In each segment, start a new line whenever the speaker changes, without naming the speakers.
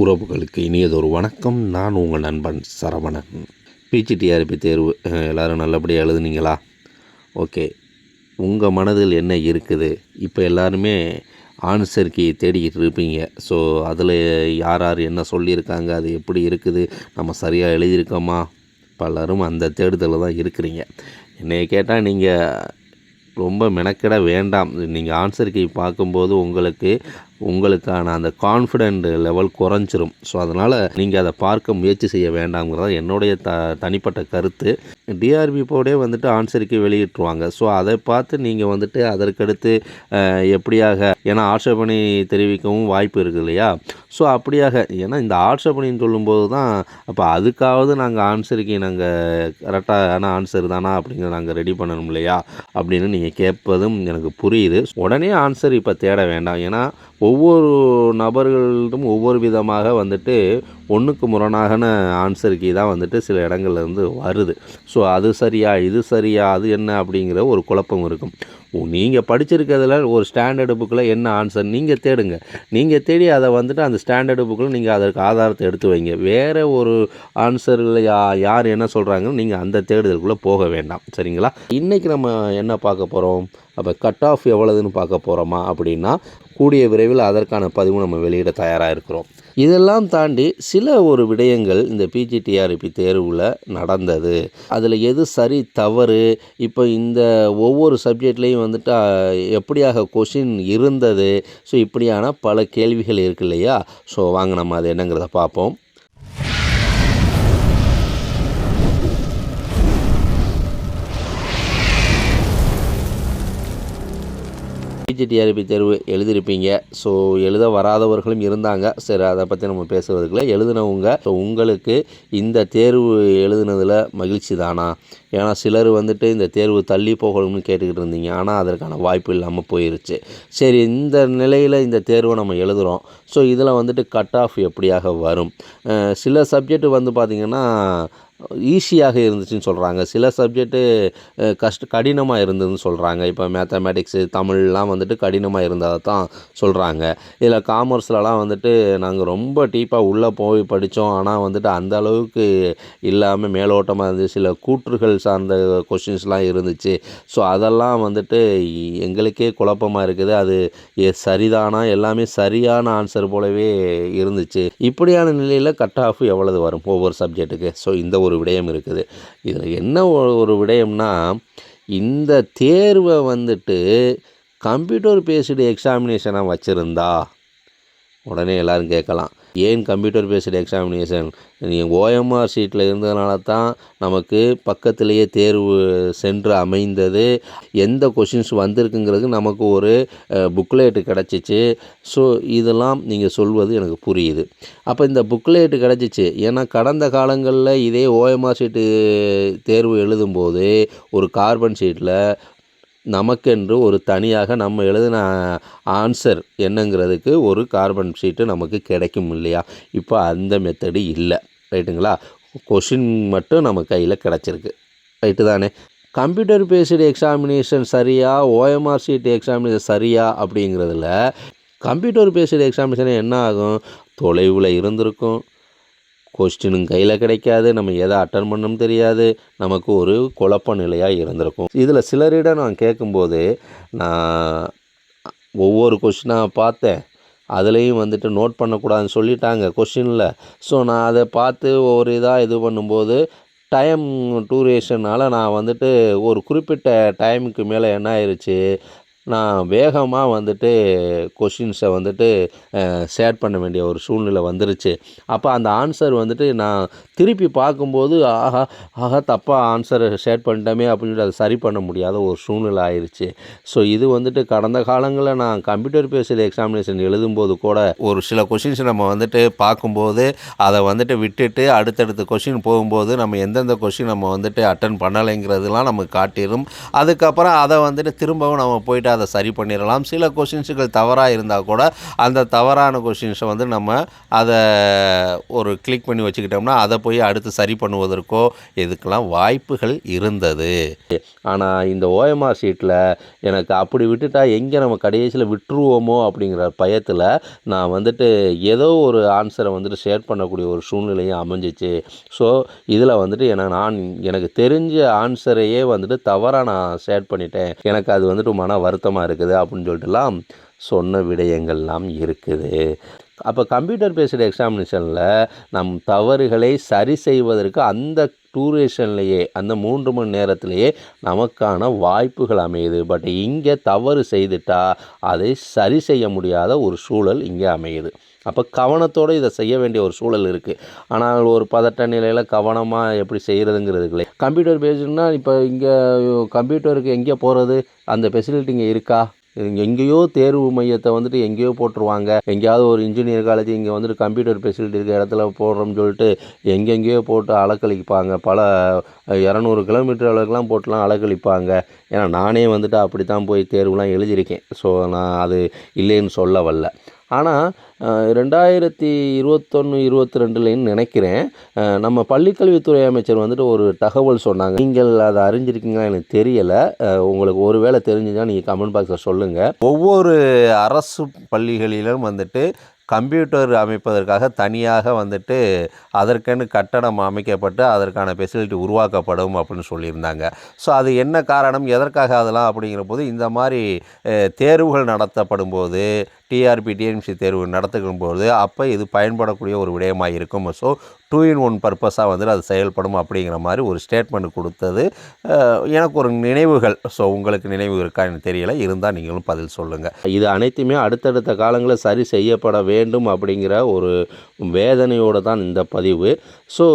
உறவுகளுக்கு இனியதொரு வணக்கம். நான் உங்கள் நண்பன் சரவணன். பிஜிடிஆர்பி தேர்வு எல்லோரும் நல்லபடியாக எழுதுனீங்களா? ஓகே. உங்கள் மனதில் என்ன இருக்குது? இப்போ எல்லாருமே ஆன்சர் கீ தேடிக்கிட்டு இருப்பீங்க. ஸோ அதில் யார் யார் என்ன சொல்லியிருக்காங்க? அது எப்படி இருக்குது? நம்ம சரியாக எழுதியிருக்கோமா? பலரும் அந்த தேடுதலில் தான் இருக்கிறீங்க. என்னைய கேட்டால் நீங்கள் ரொம்ப மெனக்கிட வேண்டாம். நீங்கள் ஆன்சர் கீ பார்க்கும்போது உங்களுக்கு உங்களுக்கான அந்த கான்ஃபிடென்ட் லெவல் குறைஞ்சிரும். ஸோ அதனால் நீங்கள் அதை பார்க்க முயற்சி செய்ய வேண்டாம்ங்கிறது என்னுடைய த தனிப்பட்ட கருத்து. டிஆர்பி போடே வந்துட்டு ஆன்சரிக்கை வெளியிட்டுருவாங்க. ஸோ அதை பார்த்து நீங்கள் வந்துட்டு அதற்கடுத்து எப்படியாக ஏன்னா ஆட்சேபனை தெரிவிக்கவும் வாய்ப்பு இருக்குது இல்லையா? ஸோ அப்படியாக ஏன்னா இந்த ஆட்சேபனைன்னு சொல்லும்போது தான் அப்போ அதுக்காவது நாங்கள் ஆன்சருக்கு நாங்கள் கரெக்டான ஆன்சர் தானா அப்படிங்கிற நாங்கள் ரெடி பண்ணணும் இல்லையா? அப்படின்னு நீங்கள் கேட்பதும் எனக்கு புரியுது. உடனே ஆன்சர் இப்போ தேட வேண்டாம். ஏன்னா ஒவ்வொரு நபர்களிடம் ஒவ்வொரு விதமாக வந்துட்டு ஒன்றுக்கு முரணாகன ஆன்சர் கீ தான் வந்துட்டு சில இடங்கள்ல இருந்து வருது. ஸோ அது சரியா இது சரியா அது என்ன அப்படிங்கிற ஒரு குழப்பம் இருக்கும். நீங்கள் படிச்சிருக்கிறதுல ஒரு ஸ்டாண்டர்டு புக்கில் என்ன ஆன்சர் நீங்கள் தேடுங்க. நீங்கள் தேடி அதை வந்துட்டு அந்த ஸ்டாண்டர்டு புக்கில் நீங்கள் அதற்கு ஆதாரத்தை எடுத்து வைங்க. வேறு ஒரு ஆன்சரில் யா யார் என்ன சொல்கிறாங்கன்னு நீங்கள் அந்த தேடுதலுக்குள்ளே போக வேண்டாம். சரிங்களா? இன்றைக்கி நம்ம என்ன பார்க்க போகிறோம் அப்போ கட் ஆஃப் எவ்வளோதுன்னு பார்க்க போகிறோமா அப்படின்னா கூடிய விரைவில் அதற்கான பதிவு நம்ம வெளியிட தயாராக இருக்கிறோம். இதெல்லாம் தாண்டி சில ஒரு விடயங்கள் இந்த பிஜிடிஆர்பி தேர்வில் நடந்தது. அதில் எது சரி தவறு? இப்போ இந்த ஒவ்வொரு சப்ஜெக்ட்லேயும் வந்துட்டு எப்படியாக கொஷின் இருந்தது? ஸோ இப்படியான பல கேள்விகள் இருக்கு இல்லையா? ஸோ வாங்க நம்ம அது என்னங்கிறத பார்ப்போம். பிஜிடிஆர்பி தேர்வு எழுதியிருப்பீங்க. ஸோ எழுத வராதவர்களும் இருந்தாங்க. சரி அதை பற்றி நம்ம பேசுவதுக்குள்ள எழுதினவங்க. ஸோ உங்களுக்கு இந்த தேர்வு எழுதுனதில் மகிழ்ச்சி தானா? ஏன்னா சிலர் வந்துட்டு இந்த தேர்வு தள்ளி போகணும்னு கேட்டுக்கிட்டு இருந்தீங்க. ஆனால் அதற்கான வாய்ப்பு இல்லாமல் போயிருச்சு. சரி இந்த நிலையில் இந்த தேர்வை நம்ம எழுதுகிறோம் ஸோ இதில் வந்துட்டு கட் ஆஃப் எப்படியாக வரும்? சில சப்ஜெக்ட் வந்து பார்த்திங்கன்னா ஈஸியாக இருந்துச்சுன்னு சொல்கிறாங்க சில சப்ஜெக்ட்டு கஷ்ட கடினமாக இருந்ததுன்னு சொல்கிறாங்க இப்போ மேத்தமேட்டிக்ஸு தமிழ்லாம் வந்துட்டு கடினமாக இருந்ததை தான் சொல்கிறாங்க இதில் காமர்ஸ்லலாம் வந்துட்டு நாங்கள் ரொம்ப டீப்பாக உள்ளே போய் படித்தோம் ஆனால் வந்துட்டு அந்த அளவுக்கு இல்லாமல் மேலோட்டமாக இருந்துச்சு. சில கூற்றுகள் சார்ந்த கொஷின்ஸ்லாம் இருந்துச்சு. ஸோ அதெல்லாம் வந்துட்டு எங்களுக்கே குழப்பமாக இருக்குது. அது சரிதானா? எல்லாமே சரியான ஆன்சர் போலவே இருந்துச்சு. இப்படியான நிலையில் கட் ஆஃப் எவ்வளவு வரும் ஒவ்வொரு சப்ஜெக்ட்டுக்கு ஸோ இந்த ஒரு விடயம் இருக்குது. இதில் என்ன ஒரு ஒரு விடயம்னா இந்த தேர்வை வந்துட்டு கம்ப்யூட்டர் பேஸ்டு எக்ஸாமினேஷனாக வச்சுருந்தா உடனே எல்லாரும் கேட்கலாம். ஏன் கம்ப்யூட்டர் பேஸ்டு எக்ஸாமினேஷன் நீங்கள் ஓஎம்ஆர் ஷீட்டில் இருந்ததுனால தான் நமக்கு பக்கத்திலேயே தேர்வு சென்று அமைந்தது. எந்த கொஷின்ஸ் வந்திருக்குங்கிறது நமக்கு ஒரு புக்லேட்டு கிடச்சிச்சு. ஸோ இதெல்லாம் நீங்கள் சொல்வது எனக்கு புரியுது. அப்போ இந்த புக்லேட்டு கிடச்சிச்சு. ஏன்னா கடந்த காலங்களில் இதே ஓஎம்ஆர் ஷீட்டு தேர்வு எழுதும்போது ஒரு கார்பன் ஷீட்டில் நமக்கென்று ஒரு தனியாக நம்ம எழுதின ஆன்சர் என்னங்கிறதுக்கு ஒரு கார்பன் ஷீட்டு நமக்கு கிடைக்கும் இல்லையா? இப்போ அந்த மெத்தடு இல்லை. ரைட்டுங்களா கொஷின் மட்டும் நம்ம கையில் கிடச்சிருக்கு. ரைட்டு தானே? கம்ப்யூட்டர் பேஸ்டு எக்ஸாமினேஷன் சரியா? ஓஎம்ஆர் சீட் எக்ஸாமினேஷன் சரியா? அப்படிங்கிறதுல கம்ப்யூட்டர் பேஸ்டு எக்ஸாமினேஷன் என்ன ஆகும்? தொலைவில் இருந்திருக்கும். கொஸ்டினும் கையில் கிடைக்காது. நம்ம எதை அட்டன் பண்ணணும் தெரியாது. நமக்கு ஒரு குழப்ப நிலையாக இருந்திருக்கும். இதில் சிலரிடம் நான் கேட்கும்போது நான் ஒவ்வொரு கொஸ்டினாக பார்த்தேன். அதுலேயும் வந்துட்டு நோட் பண்ணக்கூடாதுன்னு சொல்லிட்டாங்க கொஷினில் ஸோ நான் அதை பார்த்து ஒரு இதாக இது பண்ணும்போது டைம் டூரேஷனால் நான் வந்துட்டு ஒரு குறிப்பிட்ட டைமுக்கு மேலே என்ன ஆயிடுச்சு நான் வேகமாக வந்துட்டு கொஷின்ஸை வந்துட்டு ஷேர் பண்ண வேண்டிய ஒரு சூழ்நிலை வந்துருச்சு. அப்போ அந்த ஆன்சர் வந்துட்டு நான் திருப்பி பார்க்கும்போது ஆஹா ஆஹா தப்பாக ஆன்சர் ஷேர் பண்ணிட்டோமே அப்படின்னு சொல்லி அதை சரி பண்ண முடியாத ஒரு சூழ்நிலை ஆயிடுச்சு ஸோ இது வந்துட்டு கடந்த காலங்களில் நான் கம்ப்யூட்டர் பேஸ்டு எக்ஸாமினேஷன் எழுதும்போது கூட ஒரு சில கொஷின்ஸ் நம்ம வந்துட்டு பார்க்கும்போது அதை வந்துட்டு விட்டுட்டு அடுத்தடுத்த கொஷின் போகும்போது நம்ம எந்தெந்த கொஷின் நம்ம வந்துட்டு அட்டன் பண்ணலைங்கிறதுலாம் நமக்கு காட்டிடும் அதுக்கப்புறம் அதை வந்துட்டு திரும்பவும் நம்ம போயிட்டு அதை சரி பண்ணிடலாம். சில கொஷின்ஸுகள் தவறாக இருந்தால் கூட அந்த தவறான கொஷின்ஸை வந்து நம்ம அதை ஒரு கிளிக் பண்ணி வச்சுக்கிட்டோம்னா அதை போய் அடுத்து சரி பண்ணுவதற்கோ இதுக்கெல்லாம் வாய்ப்புகள் இருந்தது. ஆனால் இந்த ஓஎம்ஆர் ஷீட்டில் எனக்கு அப்படி விட்டுட்டா எங்கே நம்ம கடைசியில் விட்டுருவோமோ அப்படிங்கிற பயத்தில் நான் வந்துட்டு ஏதோ ஒரு ஆன்சரை வந்துட்டு ஷேர் பண்ணக்கூடிய ஒரு சூழ்நிலையும் அமைஞ்சிச்சு. ஸோ இதில் வந்துட்டு எனக்கு நான் எனக்கு தெரிஞ்ச ஆன்சரையே வந்துட்டு தவறாக நான் ஷேர் பண்ணிட்டேன். எனக்கு அது வந்துட்டு மன வருத்தம் வருத்தமாக இருக்குது அப்படின்னு சொல்லிட்டுலாம் சொன்ன விடயங்கள்லாம் இருக்குது. அப்போ கம்ப்யூட்டர் பேஸ்டு எக்ஸாமினேஷனில் நம் தவறுகளை சரி செய்வதற்கு அந்த டூரேஷன்லேயே அந்த மூன்று மணி நேரத்திலேயே நமக்கான வாய்ப்புகள் அமையுது. பட் இங்கே தவறு செய்துட்டால் அதை சரி செய்ய முடியாத ஒரு சூழல் இங்கே அமையுது. அப்போ கவனத்தோடு இதை செய்ய வேண்டிய ஒரு சூழல் இருக்குது ஆனால் ஒரு பதட்ட நிலையில் கவனமாக எப்படி செய்கிறதுங்கிறது இல்லை. கம்ப்யூட்டர் பேஸ்டுனா இப்போ இங்கே கம்ப்யூட்டருக்கு எங்கே போகிறது அந்த ஃபெசிலிட்டி இங்கே இருக்கா? எங்கேயோ தேர்வு மையத்தை வந்துட்டு எங்கேயோ போட்டுருவாங்க. எங்கேயாவது ஒரு இன்ஜினியர் காலேஜ் இங்கே வந்துட்டு கம்ப்யூட்டர் ஃபெசிலிட்டி இருக்க இடத்துல போடுறோம்னு சொல்லிட்டு எங்கெங்கேயோ போட்டு அலக்கழிப்பாங்க. பல இரநூறு கிலோமீட்டர் அளவுக்குலாம் போட்டுலாம் அலக்கழிப்பாங்க. ஏன்னா நானே வந்துட்டு அப்படி தான் போய் தேர்வுலாம் எழுதியிருக்கேன். ஸோ நான் அது இல்லைன்னு சொல்ல வரல. ஆனால் ரெண்டாயிரத்தி இருபத்தொன்று இருபத்தி ரெண்டுலேன்னு நினைக்கிறேன் நம்ம பள்ளிக்கல்வித்துறை அமைச்சர் வந்துட்டு ஒரு தகவல் சொன்னாங்க. நீங்கள் அதை அறிஞ்சிருக்கீங்களா எனக்கு தெரியலை. உங்களுக்கு ஒரு வேளை தெரிஞ்சுதான் நீங்கள் கமெண்ட் பாக்ஸில் சொல்லுங்கள் ஒவ்வொரு அரசு பள்ளிகளிலும் வந்துட்டு கம்ப்யூட்டர் அமைப்பதற்காக தனியாக வந்துட்டு அதற்கென்னு கட்டணம் அமைக்கப்பட்டு அதற்கான ஃபெசிலிட்டி உருவாக்கப்படும் அப்படின்னு சொல்லியிருந்தாங்க. ஸோ அது என்ன காரணம்? எதற்காக அதெல்லாம் அப்படிங்கிற போது இந்த மாதிரி தேர்வுகள் நடத்தப்படும் போது டிஆர்பி டிஎன்சி தேர்வு நடத்துக்கும் போது அப்போ இது பயன்படக்கூடிய ஒரு விடயமாக இருக்கும் ஸோ டூ இன் ஒன் பர்பஸாக வந்துட்டு அது செயல்படும் அப்படிங்கிற மாதிரி ஒரு ஸ்டேட்மெண்ட் கொடுத்தது. எனக்கு ஒரு நினைவுகள். ஸோ உங்களுக்கு நினைவு இருக்கா எனக்கு தெரியல. இருந்தால் நீங்களும் பதில் சொல்லுங்கள் இது அனைத்துமே அடுத்தடுத்த காலங்களில் சரி செய்யப்பட வேண்டும் அப்படிங்கிற ஒரு வேதனையோடு தான் இந்த பதிவு. ஸோ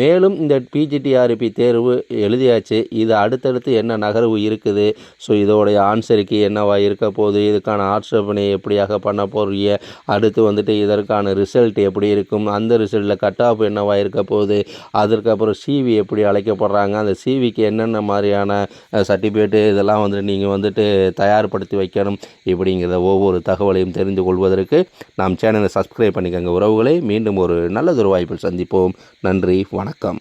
மேலும் இந்த பிஜிடிஆர்பி தேர்வு எழுதியாச்சு. இது அடுத்தடுத்து என்ன நகர்வு இருக்குது? ஸோ இதோடைய ஆன்சருக்கு என்னவா இருக்க போகுது? இதுக்கான ஆட்சேபனை எப்படியாக பண்ண போறிய அடுத்து வந்துட்டு இதற்கான ரிசல்ட் எப்படி இருக்கும்? அந்த ரிசல்ட்டில் கட் ஆஃப் என்ன என்னவாக இருக்க போகுது? அதற்கப்புறம் சிவி எப்படி அழைக்கப்படுறாங்க? அந்த சிவிக்கு என்னென்ன மாதிரியான சர்டிஃபிகேட்டு இதெல்லாம் வந்துட்டு நீங்கள் வந்துட்டு தயார்படுத்தி வைக்கணும் இப்படிங்கிற ஒவ்வொரு தகவலையும் தெரிந்து கொள்வதற்கு நாம் சேனலை சப்ஸ்கிரைப் பண்ணிக்கோங்க. உறவுகளை மீண்டும் ஒரு நல்லதொரு வாய்ப்பில் சந்திப்போம். நன்றி வணக்கம்.